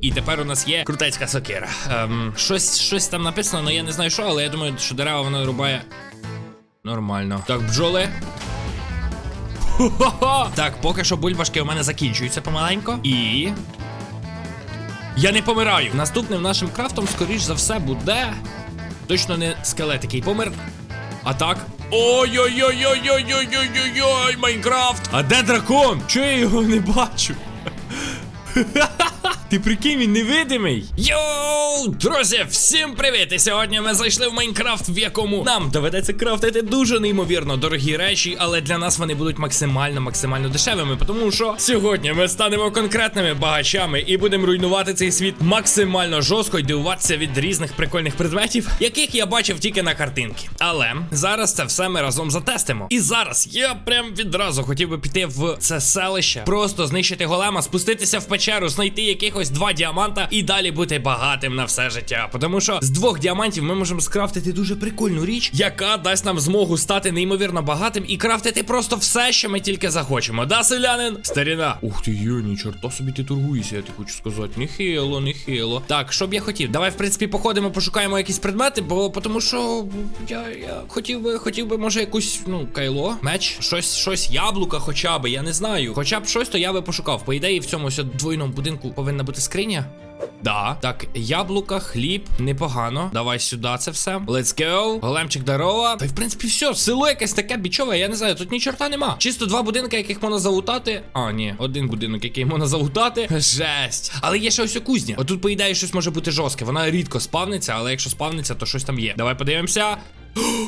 І тепер у нас є крутецька сокира. Ем, щось, щось там написано, але я не знаю що, але я думаю, що дерева вона рубає нормально. Так, бджоли. Хо-хо-хо! Так, поки що бульбашки у мене закінчуються помаленько. І. Я не помираю. Наступним нашим крафтом, скоріш за все, буде. Точно не скелет, який помер. А так. Ой-ой-ой-ой-ой-ой-ой-ой-ой, Майнкрафт! А де дракон? Чого я його не бачу? Ти прикинь, він невидимий. Йоу, друзі, всім привіт! І сьогодні ми зайшли в Майнкрафт, в якому нам доведеться крафтити дуже неймовірно дорогі речі, але для нас вони будуть максимально максимально дешевими, тому що сьогодні ми станемо конкретними багачами і будемо руйнувати цей світ максимально жорстко і дивуватися від різних прикольних предметів, яких я бачив тільки на картинки. Але зараз це все ми разом затестимо. І зараз я прям відразу хотів би піти в це селище, просто знищити голема, спуститися в печеру, знайти якихось два діаманта і далі бути багатим на все життя. Тому що з двох діамантів ми можемо скрафтити дуже прикольну річ, яка дасть нам змогу стати неймовірно багатим і крафтити просто все, що ми тільки захочемо. Да, селянин? Старіна. Ух ти, Йоні, чорта собі ти торгуєшся, я ти хочу сказати. Нехило, нехило. Так, що б я хотів? Давай, в принципі, походимо, пошукаємо якісь предмети, бо тому що я, я хотів би, хотів би, може, якусь, ну, кайло, меч, щось, щось, яблука, хоча б, я не знаю. Хоча б щось, то я би пошукав. По ідеї, в цьому двойному будинку повинна скриня. Да. Так, яблука, хліб, непогано. Давай сюди це все. Let's go. Големчик здорова. Та й в принципі все. Село якесь таке бічове, я не знаю, тут ні чорта нема. Чисто два будинки, яких можна залутати. А, ні, один будинок, який можна залутати. Жесть. Але є ще ось кузня. Отут, по ідеї, щось може бути жорстке. Вона рідко спавниться, але якщо спавниться, то щось там є. Давай подивимося.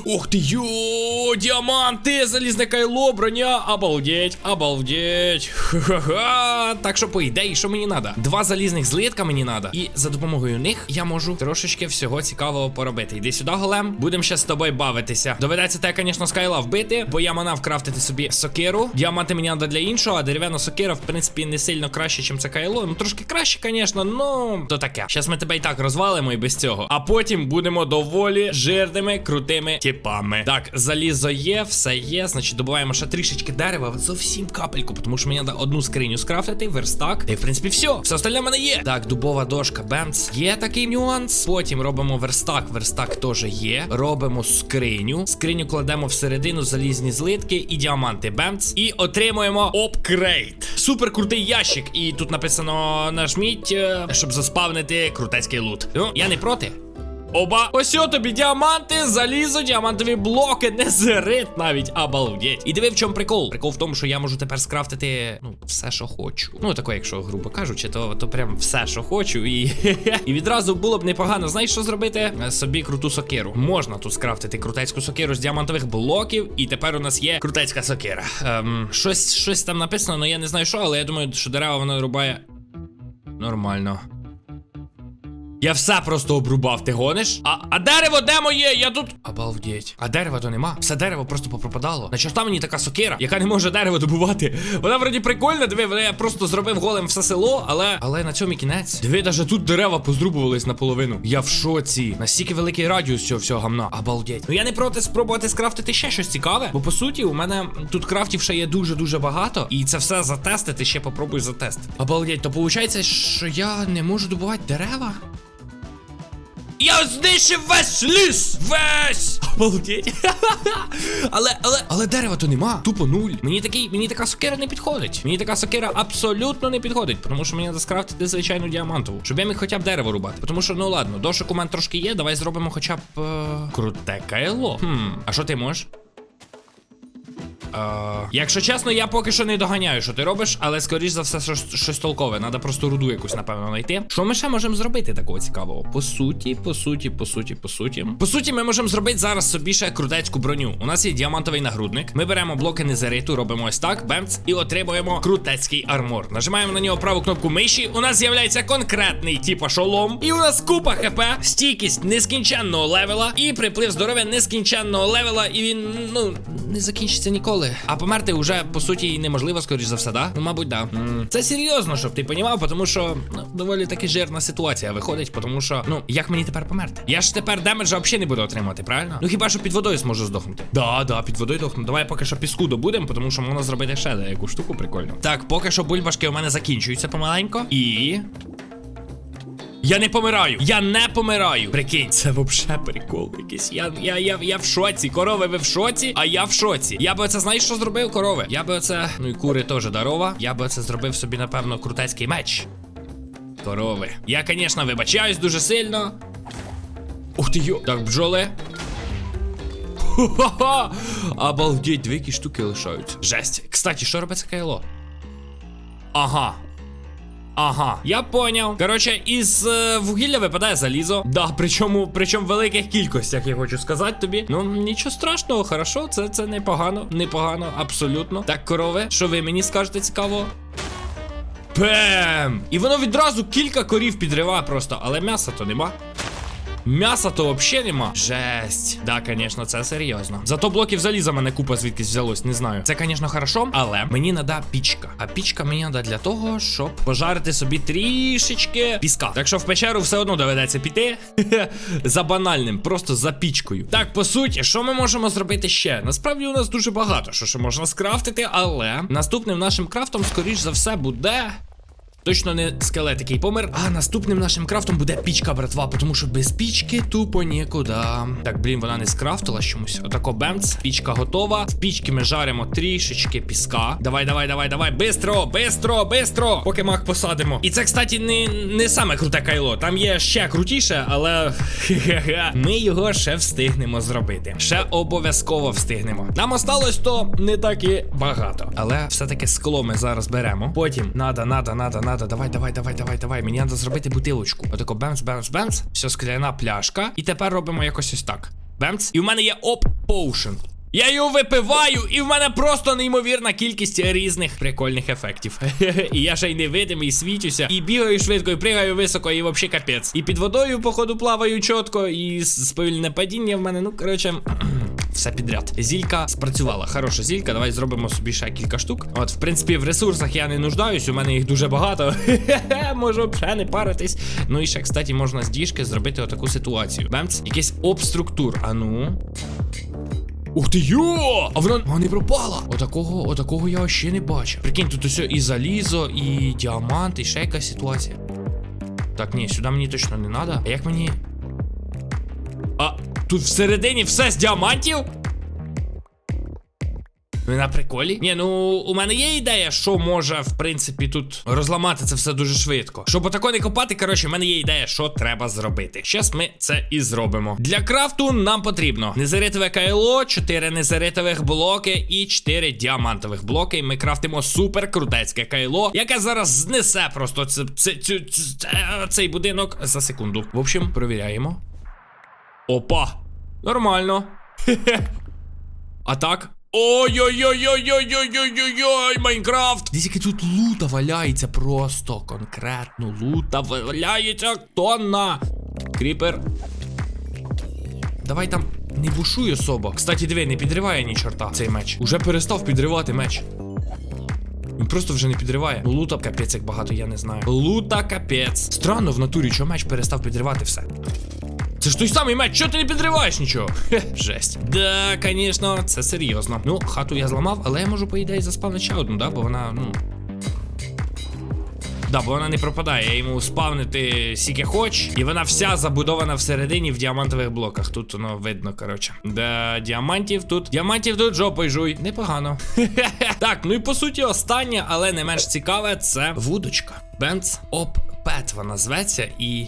Ух ти, йо, діаманти, залізне кайло, броня, обалдеть, обалдеть. Ха-ха-ха. Так що, по ідеї, що мені треба? Два залізних злитка мені треба. І за допомогою них я можу трошечки всього цікавого поробити. Йди сюди, голем. Будемо ще з тобою бавитися. Доведеться те, звісно, скайла вбити, бо я манав крафтити собі сокиру. Діаманти мені треба для іншого, а дерев'яна сокира, в принципі, не сильно краще, ніж це кайло. Ну трошки краще, звісно, ну то таке. Зараз ми тебе і так розвалимо і без цього. А потім будемо доволі жирними, крутими типами. Так, залізо є, все є. Значить, добуваємо ще трішечки дерева, зовсім капельку, тому що мені треба одну скриню скрафтити, верстак. Та й в принципі все. Все остальне в мене є. Так, дубова дошка, бемц. Є такий нюанс. Потім робимо верстак. Верстак теж є. Робимо скриню. Скриню кладемо всередину, залізні злитки і діаманти. Бемц. І отримуємо апгрейд. Супер крутий ящик. І тут написано: нажміть, е, щоб заспавнити крутецький лут. Ну, я не проти. Оба, ось о тобі діаманти, залізо, діамантові блоки, незерит навіть, обалдеть. І диви, в чому прикол? Прикол в тому, що я можу тепер скрафтити, ну, все, що хочу. Ну, таке, якщо грубо кажучи, то, то прям все, що хочу. І, і відразу було б непогано. Знаєш, що зробити? Е, Собі круту сокиру. Можна тут скрафтити крутецьку сокиру з діамантових блоків, і тепер у нас є крутецька сокира. Ем, щось, щось там написано, але я не знаю що, але я думаю, що дерева вона рубає нормально. Я все просто обрубав, ти гониш? А, а дерево де моє? Я тут. Обалдеть. А дерева то нема. Все дерево просто попропадало. На чорта мені така сокира, яка не може дерево добувати. Вона вроді прикольна, диви, вона я просто зробив голем все село, але. Але на цьому і кінець. Диви, навіть тут дерева поздрубувались наполовину. Я в шоці. Настільки великий радіус цього всього гамна. Обалдеть. Ну я не проти спробувати скрафтити ще щось цікаве. Бо по суті, у мене тут крафтів ще є дуже-дуже багато. І це все затестити, ще попробуй затестити. Обалдеть, то виходить, що я не можу добувати дерева? Я знищив весь ліс! Весь! Обалдеть. але, але, але дерева то нема. Тупо нуль. Мені такий, мені така сокира не підходить. Мені така сокира абсолютно не підходить, тому що мені треба скрафтити звичайну діамантову, щоб я міг хоча б дерево рубати. Тому що, ну ладно, дошок у мене трошки є. Давай зробимо хоча б е... круте кайло. Хм, а що ти можеш? Якщо чесно, я поки що не доганяю, що ти робиш, але скоріш за все, щось, толкове. Надо просто руду якусь, напевно, знайти. Що ми ще можемо зробити такого цікавого? По суті, по суті, по суті, по суті. По суті, ми можемо зробити зараз собі ще крутецьку броню. У нас є діамантовий нагрудник. Ми беремо блоки незериту, робимо ось так, бемц, і отримуємо крутецький армор. Нажимаємо на нього праву кнопку миші. У нас з'являється конкретний типа шолом. І у нас купа хп, стійкість нескінченного левела і приплив здоров'я нескінченного левела. І він, ну, не закінчиться ніколи. А померти вже по суті неможливо, скоріш за все, да? Ну, мабуть, да. Це серйозно, щоб ти понімав, тому що ну, доволі таки жирна ситуація виходить, тому що, ну, як мені тепер померти? Я ж тепер демеджа взагалі не буду отримати, правильно? Ну хіба що під водою зможу здохнути? Да, да, під водою дохну. Давай поки що піску добудемо, тому що можна зробити ще деяку штуку прикольну. Так, поки що бульбашки у мене закінчуються помаленько. І. Я не помираю. Я не помираю. Прикинь, це вообще прикол якийсь. Я, я, я, я в шоці. Корови, ви в шоці, а я в шоці. Я би оце, знаєш, що зробив, корови? Я би оце, ну і кури теж дарова. Я би оце зробив собі, напевно, крутецький меч. Корови. Я, звісно, вибачаюсь дуже сильно. Ух ти йо. Так, бджоли. Ха-ха-ха! Обалдеть, дві які штуки лишаються. Жесть. Кстати, що робить це кайло? Ага. Ага, я поняв. Коротше, із е, вугілля випадає залізо. Да, причому, причому в великих кількостях, я хочу сказати тобі. Ну, нічого страшного, хорошо, це, це непогано, непогано, абсолютно. Так, корови, що ви мені скажете цікаво? Пем! І воно відразу кілька корів підриває просто, але м'яса то нема. М'яса то взагалі нема. Жесть. Да, звісно, це серйозно. Зато блоків заліза мене купа звідкись взялось, не знаю. Це, звісно, хорошо, але мені треба пічка. А пічка мені треба для того, щоб пожарити собі трішечки піска. Так що в печеру все одно доведеться піти. за банальним, просто за пічкою. Так, по суті, що ми можемо зробити ще? Насправді у нас дуже багато що ще можна скрафтити, але наступним нашим крафтом, скоріш за все, буде. Точно не скелет, який помер. А наступним нашим крафтом буде пічка, братва, тому що без пічки тупо нікуди. Так, блін, вона не скрафтила чомусь. Отако бемц, пічка готова. В пічки ми жаримо трішечки піска. Давай, давай, давай, давай. Бистро, бистро, бистро. Поки мах посадимо. І це, кстати, не, не саме круте кайло. Там є ще крутіше, але. Ми його ще встигнемо зробити. Ще обов'язково встигнемо. Нам осталось то не так і багато. Але все-таки скло ми зараз беремо. Потім надо, надо, надо, надо. Давай, давай, давай, давай, давай. Мені треба зробити бутилочку. Отако бемс, бемс, бемс. Все, скляна пляшка. І тепер робимо якось ось так. Бемц. І в мене є оп поушен. Я його випиваю, і в мене просто неймовірна кількість різних прикольних ефектів. і я ще й невидимий, світюся, і бігаю швидко, і пригаю високо, і взагалі капець. І під водою, походу, плаваю чітко, і сповільне падіння в мене. Ну, коротше. Все підряд. Зілька спрацювала. Хороша зілька. Давай зробимо собі ще кілька штук. От, в принципі, в ресурсах я не нуждаюсь, у мене їх дуже багато. Можу взагалі не паритись. Ну і ще, кстати, можна з діжки зробити отаку ситуацію. Бемц, якийсь обструктур. А ну. Ух ти йо! А вона не пропала. Отакого, отакого я ще не бачив. Прикинь, тут усе і залізо, і діамант, і ще якась ситуація. Так, ні, сюди мені точно не треба. А як мені. А, тут всередині все з діамантів? На приколі? Ні, ну у мене є ідея, що може, в принципі, тут розламати це все дуже швидко. Щоб отако не копати, коротше, в мене є ідея, що треба зробити. Щас ми це і зробимо. Для крафту нам потрібно незеритове кайло, 4 незеритових блоки і 4 діамантових блоки. І ми крафтимо супер крутецьке кайло, яке зараз знесе просто це, це, це, це, цей будинок за секунду. В общем, провіряємо. Опа! Нормально. Хе-хе. А так? Ой-ой-ой-ой-ой-ой-ой-ой-ой, Майнкрафт! Десь яке тут лута валяється просто. Конкретно лута валяється тонна. Кріпер. Давай там не бушуй особо. Кстати, диви, не підриває ні чорта цей меч. Уже перестав підривати меч. Він просто вже не підриває. Ну, лута капець, як багато, я не знаю. Лута капець. Странно в натурі, що меч перестав підривати все. Це ж той самий меч, чого ти не підриваєш нічого? Хе, жесть. Да, звісно, це серйозно. Ну, хату я зламав, але я можу, по ідеї, заспавнити ще одну, да, бо вона, ну. Да, бо вона не пропадає. Я йому спавнити сіки хоч, і вона вся забудована всередині в діамантових блоках. Тут воно видно, коротше. Да, діамантів тут. Діамантів тут жопой жуй. Непогано. так, ну і по суті, останнє, але не менш цікаве, це вудочка. Бенц Оп Пет вона зветься і.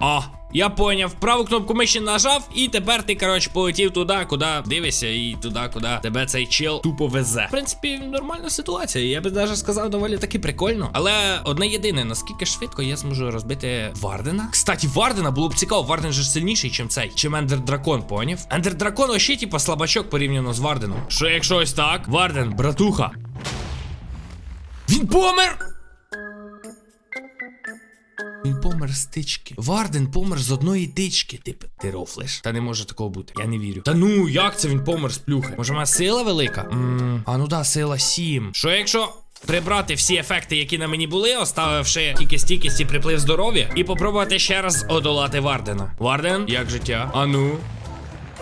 О, я поняв. Праву кнопку миші нажав, і тепер ти, коротше, полетів туди, куди дивишся, і туди, куди тебе цей чел тупо везе. В принципі, нормальна ситуація. Я би навіть сказав, доволі таки прикольно. Але одне єдине, наскільки швидко я зможу розбити Вардена. Кстати, Вардена було б цікаво, Варден же сильніший, чим цей, чим Ендер Дракон, поняв? Ендер Дракон вообще, типа, слабачок порівняно з Варденом. Що якщо ось так? Варден, братуха. Він помер! Він помер з тички. Варден помер з одної тички. Ти, ти рофлиш. Та не може такого бути. Я не вірю. Та ну, як це він помер з плюхи? Може, моя сила велика? Ммм, а ну да, сила 7. Що якщо. Прибрати всі ефекти, які на мені були, оставивши тільки стійкість і приплив здоров'я, і попробувати ще раз одолати Вардена. Варден, як життя? А ну.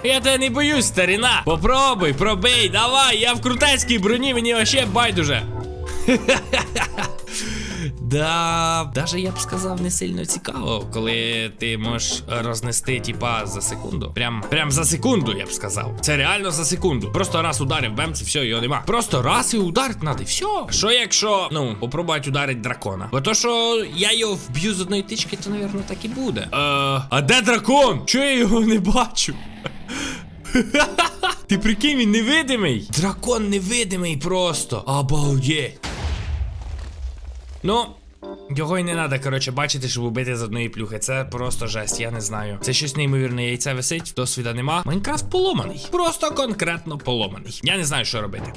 Я тебе не боюсь, старіна. Попробуй, пробий, давай, я в крутецькій броні, мені вообще байдуже. Да, даже я б сказав, не сильно цікаво, коли ти можеш рознести, типа, за секунду. Прям, прям за секунду, я б сказав. Це реально за секунду. Просто раз ударив, бемц, і все, його нема. Просто раз і ударити надо, і все. Що якщо, ну, попробувати ударити дракона? Бо то, що я його вб'ю з одної тички, то, напевно, так і буде. Е, а де дракон? Чого я його не бачу? Ти прикинь, він невидимий? Дракон невидимий просто. Обалдеть. Ну. Його й не треба, коротше, бачити, щоб убити з одної плюхи. Це просто жесть, я не знаю. Це щось неймовірне, яйце висить, досвіда нема. Майнкрафт поломаний. Просто конкретно поломаний. Я не знаю, що робити.